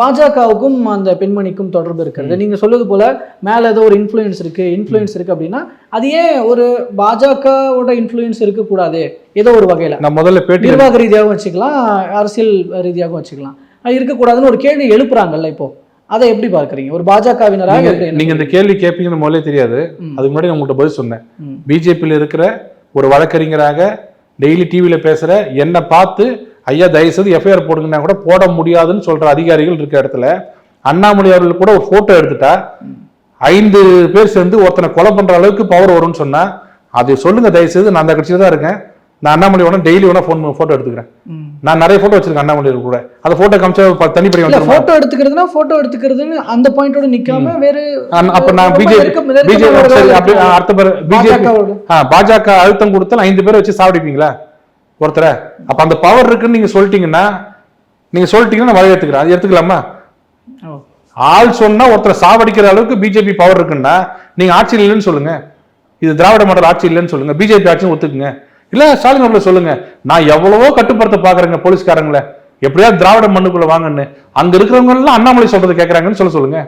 Speaker 2: பாஜகவுக்கும் அந்த பெண்மணிக்கும் தொடர்பு இருக்கிறது. நீங்க சொல்லுது போல மேல ஏதோ ஒரு இன்ஃப்ளூயன்ஸ் இருக்கு இன்ஃப்ளூயன்ஸ் இருக்கு அப்படின்னா அது ஏன் ஒரு பாஜகவோட இன்ஃப்ளூயன்ஸ் இருக்கக்கூடாது? ஏதோ ஒரு வகையில.
Speaker 1: நான் முதல்ல
Speaker 2: நிர்வாக ரீதியாகவும் வச்சுக்கலாம் அரசியல் ரீதியாகவும் வச்சுக்கலாம். இருக்கக்கூடாதுன்னு ஒரு கேள்வி எழுப்புறாங்கல்ல இப்போ. அதை எப்படி பார்க்கறீங்க? ஒரு பாஜகவினராக
Speaker 1: நீங்க இந்த கேள்வி கேட்பீங்கன்னு முதல்ல தெரியாது. அதுக்கு முன்னாடி நான் உங்கள்கிட்ட பதில் சொன்னேன். பிஜேபியில் இருக்கிற ஒரு வழக்கறிஞராக டெய்லி டிவியில் பேசுற என்னை பார்த்து ஐயா தயவுசெய்து எஃப்ஐஆர் போடுங்கன்னா கூட போட முடியாதுன்னு சொல்ற அதிகாரிகள் இருக்க இடத்துல அண்ணாமலை அவர்கள் கூட ஒரு போட்டோ எடுத்துட்டா ஐந்து பேர் சேர்ந்து ஒருத்தனை கொலை பண்ற அளவுக்கு பவர் வரும்னு சொன்னா அது சொல்லுங்க தயவுசெய்து நான் அந்த கட்சியில தான் இருக்கேன். நான் அண்ணாமலை வேணா டெய்லி வேணா ஃபோன் போட்டோ எடுத்துக்கிறேன். நான் நிறைய போட்டோ வச்சிருக்கேன் அண்ணாமலை கூட. அந்த போட்டோ காமிச்சா தனிப்படை
Speaker 2: இல்ல
Speaker 1: வந்துருமா?
Speaker 2: போட்டோ எடுத்துக்கிறதுனா போட்டோ எடுத்துக்கிறதுன்னு அந்த பாயிண்டோட நிக்காம வேற
Speaker 1: அப்ப நான் பிஜேபி பிஜேபி. அடுத்த பேர் பிஜேபி. பாஜக அழுத்தம் கொடுத்தா ஐந்து பேரை வச்சு சாவடிப்பீங்களா? ஒருத்தரை. அப்ப அந்த பவர் இருக்குன்னு நீங்க சொல்லிட்டீங்கன்னா நீங்க சொல்லிட்டீங்கன்னா நான் வரவேற்றுக்கிறேன் அது எடுத்துக்கலாமா. ஆள் சொன்னா ஒருத்தரை சாவடிக்கிற அளவுக்கு பிஜேபி பவர் இருக்குன்னா நீங்க ஆட்சியில் இல்லைன்னு சொல்லுங்க. இது திராவிட மாடல் ஆட்சி இல்லைன்னு சொல்லுங்க. பிஜேபி ஆட்சியும் ஒத்துக்குங்க. இல்ல ஸ்டாலின் அவர்களை சொல்லுங்க. நான் எவ்வளவோ கட்டுப்படுத்த பாக்குறேங்க போலீஸ்காரங்கள. எப்படியாவது திராவிட மண்ணுக்குள்ள வாங்கன்னு. அங்க இருக்கிறவங்க எல்லாம் அண்ணாமலை சொல்றது கேட்குறாங்கன்னு சொல்ல சொல்லுங்க.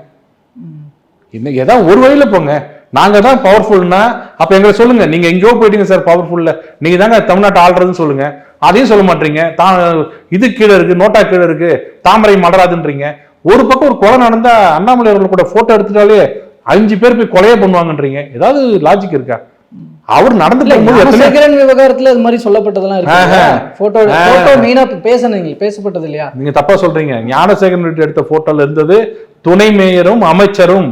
Speaker 1: இன்னைக்கு ஏதாவது ஒரு வழியில போங்க. நாங்க தான் பவர்ஃபுல்னா அப்ப எங்களை சொல்லுங்க. நீங்க எங்கேயோ போயிட்டீங்க சார் பவர்ஃபுல்ல நீங்க தாங்க தமிழ்நாட்டை ஆள்றதுன்னு சொல்லுங்க. அதையும் சொல்ல மாட்டீங்க. தான் இது கீழே இருக்கு நோட்டா கீழே இருக்கு தாமரை மடராதுன்றீங்க. ஒரு பக்கம் ஒரு கொலை நடந்தா அண்ணாமலை அவர்கள் கூட போட்டோ எடுத்துட்டாலே அஞ்சு பேர் போய் கொலையே பண்ணுவாங்கன்றீங்க. ஏதாவது லாஜிக் இருக்கா? அவர் நடந்து
Speaker 2: ஞானசேகரன் விவகாரத்துல இது மாதிரி சொல்லப்பட்டதெல்லாம். இருக்கு. போட்டோ மெயினா பேசணுங்க பேசப்பட்டது இல்லையா?
Speaker 1: நீங்க தப்பா சொல்றீங்க. ஞானசேகரன் எடுத்த போட்டோல இருந்தது துணை மேயரும் அமைச்சரும்.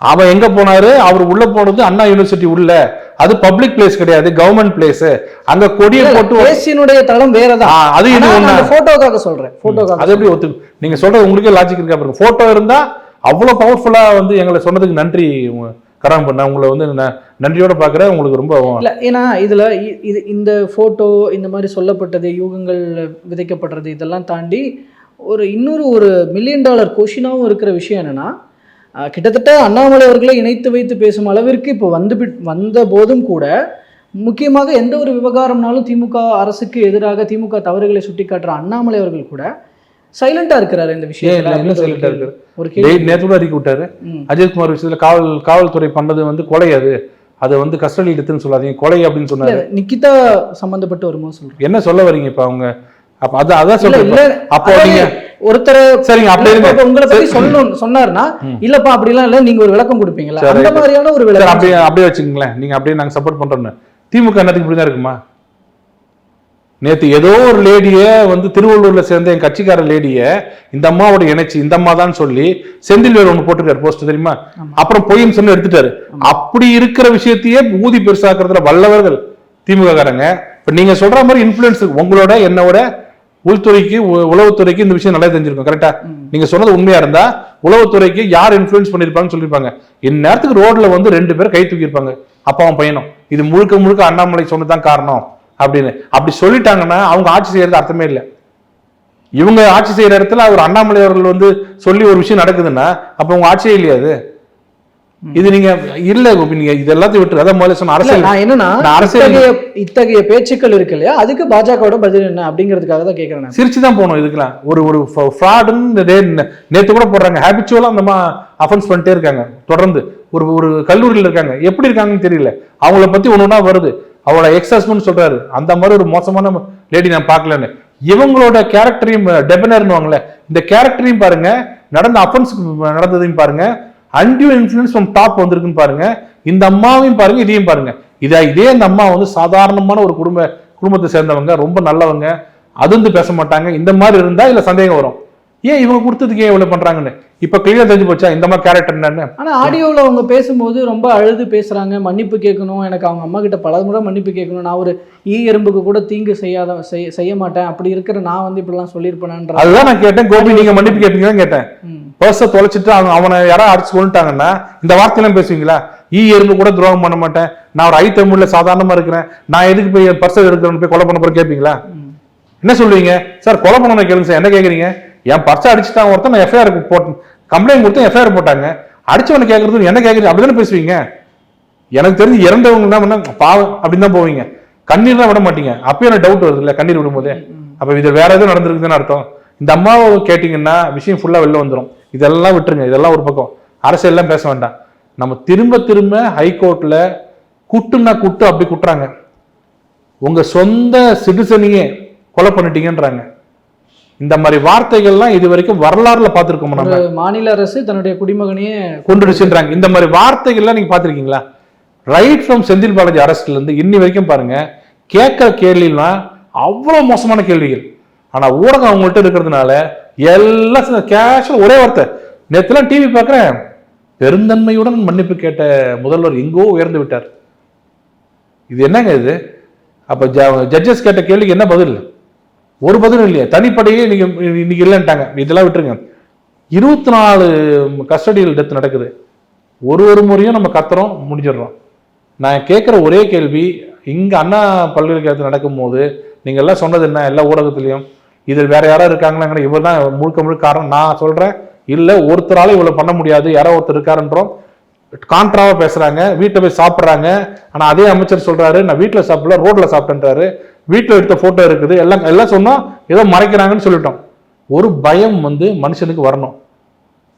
Speaker 1: அவன் எங்க போனாரு? அவர் உள்ள போனது அண்ணா யூனிவர்சிட்டி உள்ள. அது பப்ளிக் பிளேஸ் கிடையாது கவர்மெண்ட் பிளேஸ் அங்க கொடியை போட்டு
Speaker 2: பேசினுடைய தளம் வேறதான்.
Speaker 1: ஆ, அது இது
Speaker 2: போட்டோக்காக சொல்றேன் போட்டோக்காக
Speaker 1: அது எப்படி ஒத்து நீங்க சொல்றது உங்களுக்கே லாஜிக் இருக்கா பாருங்க. போட்டோ இருந்தா அவ்வளவு பவர்ஃபுல்லா வந்து எங்களை சொன்னதுக்கு நன்றி கராம் பண்ண உங்களை வந்து நன்றியோட பார்க்குற உங்களுக்கு ரொம்ப
Speaker 2: இல்லை ஏன்னா இதில் இ- இது இந்த ஃபோட்டோ இந்த மாதிரி சொல்லப்பட்டது யூகங்கள் விதைக்கப்படுறது இதெல்லாம் தாண்டி ஒரு இன்னொரு ஒரு மில்லியன் டாலர் கொஷினாகவும் இருக்கிற விஷயம் என்னன்னா கிட்டத்தட்ட அண்ணாமலை அவர்களை இணைத்து வைத்து பேசும் அளவிற்கு இப்போ வந்து பிட்- வந்த போதும் கூட முக்கியமாக எந்த ஒரு விவகாரம்னாலும் திமுக அரசுக்கு எதிராக திமுக தவறுகளை சுட்டிக்காட்டுற அண்ணாமலை அவர்கள் கூட சைலண்டா இருக்கிறாரு இந்த
Speaker 1: ஆ
Speaker 2: கேள்வி.
Speaker 1: இருக்காரு?
Speaker 2: ஒரு
Speaker 1: நேத்து கூட அறிக்கை விட்டாரு.
Speaker 2: ம்.
Speaker 1: அஜித்குமார் விஷயத்துல காவல் காவல்துறை பண்ணது வந்து கொலை அது. அது வந்து கஸ்டடி எடுத்துன்னு சொல்லாதீங்க கொலை அப்படின்னு சொன்னாரு.
Speaker 2: நிக்கிதா சம்பந்தப்பட்டு வருமோ சொல்றேன்
Speaker 1: என்ன சொல்ல வரீங்க இப்ப அவங்க? அப்ப அது அதான்
Speaker 2: இல்ல
Speaker 1: சொல்றேன் அப்போ நீங்க
Speaker 2: ஒருத்தர்
Speaker 1: சரிங்க அப்படி இருங்க.
Speaker 2: உங்களை பத்தி சொல்லணும் சொன்னாருன்னா இல்லப்பா அப்படிலாம் இல்ல நீங்க ஒரு விளக்கம் கொடுப்பீங்களா? அந்த. மாதிரியான ஒரு விளக்கம்
Speaker 1: அப்படியே அப்படியே வச்சுக்கங்களேன். நீங்க அப்படியே நாங்க சப்போர்ட் பண்றோம்னு. திமுக என்னத்துக்கு இப்படிதான் இருக்குமா? நேத்து ஏதோ ஒரு லேடிய வந்து திருவள்ளூர்ல சேர்ந்த என் கட்சிக்கார லேடிய இந்த அம்மாவோட இணைச்சு இந்த அம்மா தான் சொல்லி செந்தில் வேறு ஒண்ணு போட்டிருக்காரு போஸ்ட் தெரியுமா? அப்புறம் பொய்ன்னு சொல்லி எடுத்துட்டாரு. அப்படி இருக்கிற விஷயத்தையே ஊதி பெருசாக்குறதுல வல்லவர்கள் திமுக காரங்க இப்ப நீங்க சொல்ற மாதிரி இன்ஃபுளுன்ஸ் உங்களோட என்னோட உள்துறைக்கு உளவுத்துறைக்கு இந்த விஷயம் நல்லா தெரிஞ்சிருக்கும் கரெக்டா நீங்க சொன்னது உண்மையா இருந்தா உளவுத்துறைக்கு யார் இன்ஃபுளுன்ஸ் பண்ணிருப்பாங்கன்னு சொல்லிருப்பாங்க இந்நேரத்துக்கு ரோட்ல வந்து ரெண்டு பேர் கை தூக்கியிருப்பாங்க. அப்பாவும் பையனும். இது முழுக்க முழுக்க அண்ணாமலை சொன்னதுதான் காரணம். அப்படின்னு. அப்படி சொல்லிட்டாங்கன்னா அவங்க ஆட்சி செய்யறது அர்த்தமே இல்லை. இவங்க ஆட்சி செய்யற இடத்துல அவர் அண்ணாமலை அவர்கள் வந்து சொல்லி ஒரு விஷயம் நடக்குதுன்னா அப்ப உங்க ஆட்சியே இல்லையா அது? இது நீங்க இல்ல நீங்க இது எல்லாத்தையும் விட்டு அதான் முதல்ல சொன்ன அரசியல்.
Speaker 2: நான் என்னன்னா
Speaker 1: அரசியல்
Speaker 2: இத்தகைய பேச்சுக்கள் இருக்கு இல்லையா? அதுக்கு பாஜகவோட பதில் என்ன அப்படிங்கிறதுக்காக தான் கேட்கறேன்.
Speaker 1: சிரிச்சு தான் போகணும் இதுக்கெல்லாம். ஒரு ஒரு ஃப்ராடுன்னு நேத்து கூட போடுறாங்க. ஹேபிச்சுவலா அந்த அஃபென்ஸ் பண்ணிட்டே இருக்காங்க. தொடர்ந்து. ஒரு ஒரு கல்லூரியில் இருக்காங்க. எப்படி இருக்காங்கன்னு தெரியல. அவங்கள பத்தி ஒண்ணு ஒண்ணா வருது. அவளோட எக்ஸ் ஹஸ்பண்ட் சொல்றாரு. அந்த மாதிரி ஒரு மோசமான லேடி நான் பார்க்கலன்னு. இவங்களோட கேரக்டரையும் டெபனர்னுவாங்களே இந்த கேரக்டரையும் பாருங்க நடந்த அஃபன்ஸ் நடந்ததையும் பாருங்க. அன்டியூ இன்ஃபுளுன்ஸ் ஃப்ரம் டாப் வந்திருக்குன்னு பாருங்க. இந்த அம்மாவையும் பாருங்க இதையும் பாருங்க. இதை இதே இந்த அம்மா வந்து சாதாரணமான ஒரு குடும்ப குடும்பத்தை சேர்ந்தவங்க ரொம்ப நல்லவங்க. அது வந்து பேச மாட்டாங்க. இந்த மாதிரி இருந்தா இல்ல சந்தேகம் வரும். ஏன் இவங்க கொடுத்ததுக்கு ஏன் இவ்வளவு பண்றாங்கன்னு? இப்ப கிளியர் தெரிஞ்சு போச்சா? இந்த மாதிரி கேரக்டர் என்னன்னு?
Speaker 2: ஆனா ஆடியோவில் அவங்க பேசும்போது ரொம்ப அழுது பேசுறாங்க மன்னிப்பு கேட்கணும் எனக்கு அவங்க அம்மா கிட்ட பல முறை மன்னிப்பு கேட்கணும் நான் ஒரு ஈ எறும்புக்கு கூட தீங்கு செய்யாத செய்ய செய்ய மாட்டேன் அப்படி இருக்கிற நான் வந்து இப்படிலாம் சொல்லியிருப்பேனன்ற
Speaker 1: அதுதான் நான் கேட்டேன் கோபி நீங்க மன்னிப்பு கேட்பீங்கன்னு கேட்டேன். பர்ஸை தொலைச்சிட்டு அவங்க அவனை யாராவது அடிச்சு கொண்டுட்டாங்கன்னா இந்த வார்த்தையெல்லாம் பேசுவீங்களா? ஈ எறும்பு கூட துரோகம் பண்ண மாட்டேன். நான் ஒரு ஐ தமிழ்ல சாதாரணமா இருக்கிறேன். நான் எதுக்கு போய் பர்ஸை எடுக்கிறேன்னு போய் கொலை பண்ண போற கேட்பீங்களா. என்ன சொல்லுவீங்க? சார் கொலை பண்ணணும் கேளுங்க சார். என்ன கேக்குறீங்க? என் பர்ஸை அடிச்சுட்டான் ஒருத்தன் நான் எஃப்ஐஆர் போட்டு கம்ப்ளைண்ட் கொடுத்து எஃப்ஐஆர் போட்டாங்க. அடிச்சவனை கேட்கறது என்ன கேட்குறது அப்படி தானே பேசுவீங்க? எனக்கு தெரிஞ்சு இறந்தவங்க என்ன பண்ண பாவம் அப்படின்னு தான் போவீங்க. கண்ணீர் தான் விட மாட்டீங்க. அப்பயும் எனக்கு டவுட் வருது இல்லை கண்ணீர் விடும்போதே. அப்போ இது வேற எதுவும் நடந்திருக்குதுன்னு அர்த்தம். இந்த அம்மாவை கேட்டிங்கன்னா விஷயம் ஃபுல்லாக வெளில வந்துடும் இதெல்லாம் விட்டுருங்க இதெல்லாம் ஒரு பக்கம். அரசியல்லாம் பேச வேண்டாம். நம்ம திரும்ப திரும்ப ஹைகோர்ட்டில் குட்டுன்னா குட்டு அப்படி குட்டுறாங்க. உங்கள் சொந்த சிட்டிசனையே கொலை பண்ணிட்டீங்கன்றாங்க. இந்த மாதிரி வார்த்தைகள்லாம் இது வரைக்கும் வரலாறுல பார்த்திருக்கோம் நம்ம?
Speaker 2: மாநில அரசு தன்னுடைய குடிமகனையே
Speaker 1: கொண்டுடுச்சுன்றாங்க. இந்த மாதிரி வார்த்தைகள்லாம் நீங்க பாத்திருக்கீங்களா ரைட் ஃப்ரம் செந்தில் பாலாஜி அரஸ்ட்ல இருந்து இன்னி வரைக்கும் பாருங்க. கேட்கிற கேள்விலாம் அவ்வளவு மோசமான கேள்விகள். ஆனா ஊடகம் அவங்கள்ட்ட இருக்கிறதுனால எல்லாம் கேஷுவல் ஒரே வார்த்தை. நேத்துலாம் டிவி பார்க்குறேன். பெருந்தன்மையுடன் மன்னிப்பு கேட்ட முதல்வர் எங்கோ உயர்ந்து விட்டார். இது என்னங்க இது? அப்ப ஜட்ஜஸ் கேட்ட கேள்விக்கு என்ன பதில்? ஒரு பதிலும் இல்லையா. தனிப்படையே நீங்க இன்னைக்கு இல்லைன்ட்டாங்க. இதெல்லாம் விட்டுருங்க. இருபத்தி நாலு கஸ்டடியில் டெத் நடக்குது. ஒரு ஒரு முறையும் நம்ம கத்துறோம் முடிஞ்சிடுறோம். நான் கேட்குற ஒரே கேள்வி இங்கே அண்ணா பல்கலைக்கழகத்தில் நடக்கும்போது நீங்கள் எல்லாம் சொன்னது என்ன? எல்லா ஊடகத்துலேயும். இதில் வேற யாராவது இருக்காங்களா இவர் தான் முழுக்க முழுக்க காரணம். நான் சொல்கிறேன் இல்லை ஒருத்தரால இவ்வளோ பண்ண முடியாது. யாரோ ஒருத்தர் இருக்காருன்றோம். கான்ட்ராவாக பேசுகிறாங்க வீட்டை போய் சாப்பிட்றாங்க. ஆனால் அதே அமைச்சர் சொல்கிறாரு நான் வீட்டில் சாப்பிடல ரோட்டில் சாப்பிட்டேன்றாரு. வீட்டுல எடுத்த போட்டோ இருக்குது. எல்லாம் எல்லாம் சொன்னோம் ஏதோ மறைக்கிறாங்கன்னு சொல்லிட்டோம். ஒரு பயம் வந்து மனுஷனுக்கு வரணும்.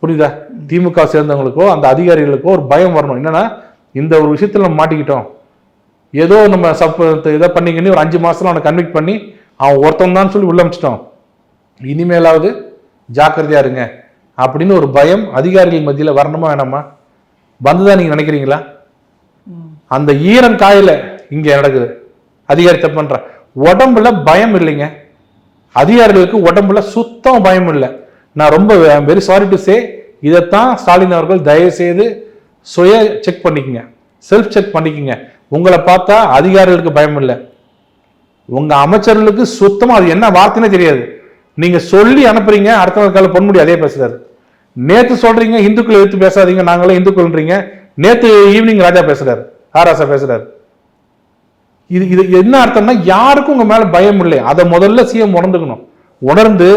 Speaker 1: புரியுதா? திமுக சேர்ந்தவங்களுக்கோ அந்த அதிகாரிகளுக்கோ ஒரு பயம் வரணும். என்னன்னா இந்த ஒரு விஷயத்துல நம்ம மாட்டிக்கிட்டோம். ஏதோ நம்ம சப் இதை பண்ணிக்கின்னு ஒரு அஞ்சு மாசத்துல அவனை கன்விக்ட் பண்ணி அவன் ஒருத்தன் தான் சொல்லி உள்ள அமிச்சிட்டோம் இனிமேலாவது ஜாக்கிரதையா இருங்க. அப்படின்னு ஒரு பயம் அதிகாரிகள் மத்தியில வரணுமா வேணாமா? வந்துதான் நீங்க நினைக்கிறீங்களா? அந்த ஈரன் காயில இங்க நடக்குது. அதிகாரி தப்பு பண்ற உடம்புல பயம் இல்லைங்க. அதிகாரிகளுக்கு உடம்புல சுத்தம் பயம் இல்லை. நான் ரொம்ப வெரி சாரி டு சே இதைத்தான் ஸ்டாலின் அவர்கள் தயவுசெய்து சுய செக் பண்ணிக்கங்க. செல்ஃப் செக் பண்ணிக்கங்க. உங்களை பார்த்தா அதிகாரிகளுக்கு பயம் இல்லை. உங்க அமைச்சர்களுக்கு சுத்தமா அது என்ன வார்த்தைனே தெரியாது. நீங்க சொல்லி அனுப்புறீங்க அடுத்த கால பொன்முடி அதே பேசுறாரு. நேத்து சொல்றீங்க இந்துக்களை எடுத்து பேசாதீங்க நாங்களே இந்துக்கள்ன்றீங்க. நேத்து ஈவினிங் ராஜா பேசுறாரு. ஆராசா பேசுறாரு. இது இது என்ன அர்த்தம்னா யாருக்கும் உங்க மேல பயம் இல்லை. அதை முதல்ல சிஎம் உணர்ந்துக்கணும். உணர்ந்து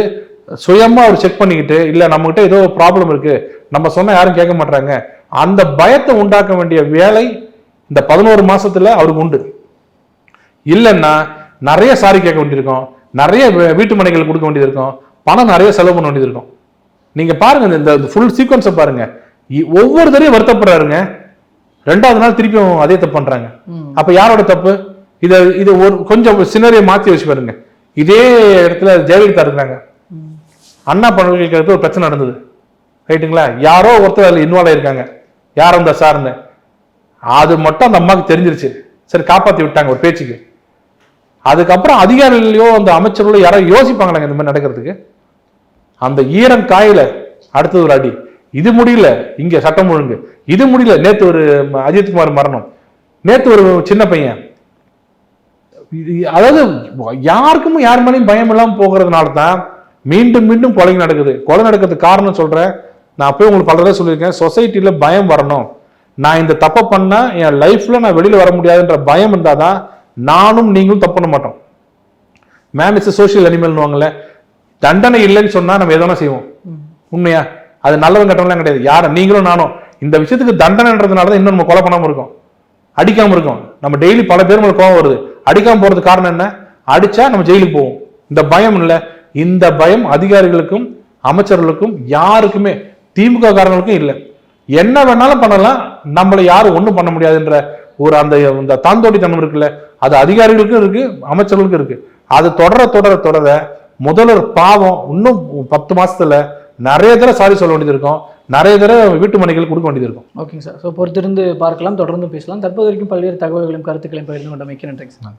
Speaker 1: சுயமா அவர் செக் பண்ணிக்கிட்டு இல்ல நம்மகிட்ட ஏதோ ப்ராப்ளம் இருக்கு நம்ம சொன்னா யாரும் கேட்க மாட்டாங்க அந்த பயத்தை உண்டாக்க வேண்டிய வேலை இந்த பதினோரு மாசத்துல அவருக்கு உண்டு. இல்லைன்னா நிறைய சாரி கேட்க வேண்டியிருக்கும். நிறைய வீட்டு மனைகள் கொடுக்க வேண்டியது இருக்கும் பணம் நிறைய செலவு பண்ண வேண்டியது இருக்கும் நீங்க பாருங்க இந்த ஃபுல் சீக்வன்ஸை பாருங்க. இ- ஒவ்வொரு தடையும் வருத்தப்படுறாருங்க. ரெண்டாவது நாள் திருப்பியும் அதே தப்பு பண்றாங்க.
Speaker 2: ம்.
Speaker 1: அப்ப யாரோட தப்பு? இதை இது ஒரு கொஞ்சம் சினரியை மாற்றி வச்சு பாருங்க. இதே இடத்துல ஜெயலலிதா இருக்கிறாங்க. அண்ணா பல்கலைக்கழகத்தில் ஒரு பிரச்சனை நடந்தது. ரைட்டுங்களா? யாரோ ஒருத்தர் அதில் இன்வால்வ் ஆயிருக்காங்க. யார் அந்த சார்னு. அது மட்டும் அந்த அம்மாவுக்கு தெரிஞ்சிருச்சு. சரி காப்பாற்றி விட்டாங்க ஒரு பேச்சுக்கு. அதுக்கப்புறம் அதிகாரிகளையோ அந்த அமைச்சர்களோ யாரோ யோசிப்பாங்களாங்க இந்த மாதிரி நடக்கிறதுக்கு? அந்த ஈரன் காயில அடுத்தது ஒரு அடி. இது முடியல. இங்க சட்டம் ஒழுங்கு. இது முடியல. நேற்று ஒரு அஜித்குமார் மரணம். நேற்று ஒரு சின்ன பையன். அதாவது யாருக்கும் யார் மேலேயும் பயம் இல்லாமல் போகிறதுனால தான் மீண்டும் மீண்டும் கொலை நடக்குது. கொலை நடக்கிறதுக்கு காரணம் சொல்கிறேன் நான் போய் உங்களுக்கு பல தடவை சொல்லியிருக்கேன். சொசைட்டியில் பயம் வரணும். நான் இந்த தப்பை பண்ணால் என் லைஃப்பில் நான் வெளியில் வர முடியாதுன்ற பயம் இருந்தால் தான் நானும் நீங்களும் தப்பு பண்ண மாட்டோம். மேம் இஸ் சோஷியல் அனிமல்னுவாங்கல்ல தண்டனை இல்லைன்னு சொன்னால் நம்ம எதனா செய்வோம். உண்மையா? அது நல்லவன் கட்டவங்களாம் கிடையாது. யார்? நீங்களும் நானும். இந்த விஷயத்துக்கு தண்டனைன்றதுனால தான் இன்னும் நம்ம கொலை பண்ணாமல் இருக்கோம். அடிக்காமல் இருக்கோம். நம்ம டெய்லி பல பேர் நம்மளுக்கு கோவம் வருது. அடிக்காம போறதுக்கு காரணம் என்ன? அடிச்சா நம்ம ஜெயிலுக்கு போவோம். இந்த பயம் இல்லை. இந்த பயம் அதிகாரிகளுக்கும் அமைச்சர்களுக்கும் யாருக்குமே திமுக காரங்களுக்கும் இல்லை. என்ன வேணாலும் பண்ணலாம். நம்மளை யாரும் ஒன்றும் பண்ண முடியாதுன்ற ஒரு அந்த இந்த தாந்தோட்டித்தனம் இருக்குல்ல அது அதிகாரிகளுக்கும் இருக்கு அமைச்சர்களுக்கும் இருக்கு. அது தொடர தொடர தொடர முதல்வர் பாவம் இன்னும் பத்து மாசத்துல நிறைய தடவை சாரி சொல்ல வேண்டியது இருக்கும். நிறைய தடவை வீட்டு மனைகள் கொடுக்க வேண்டியது இருக்கும்.
Speaker 2: ஓகேங்க சார். ஸோ பொறுத்திருந்து பார்க்கலாம் தொடர்ந்து பேசலாம். தற்போது வரைக்கும் பல்வேறு தகவல்களையும் கருத்துக்களையும் பகிர்ந்து கொண்ட மிக்க நன்றிங்க சார்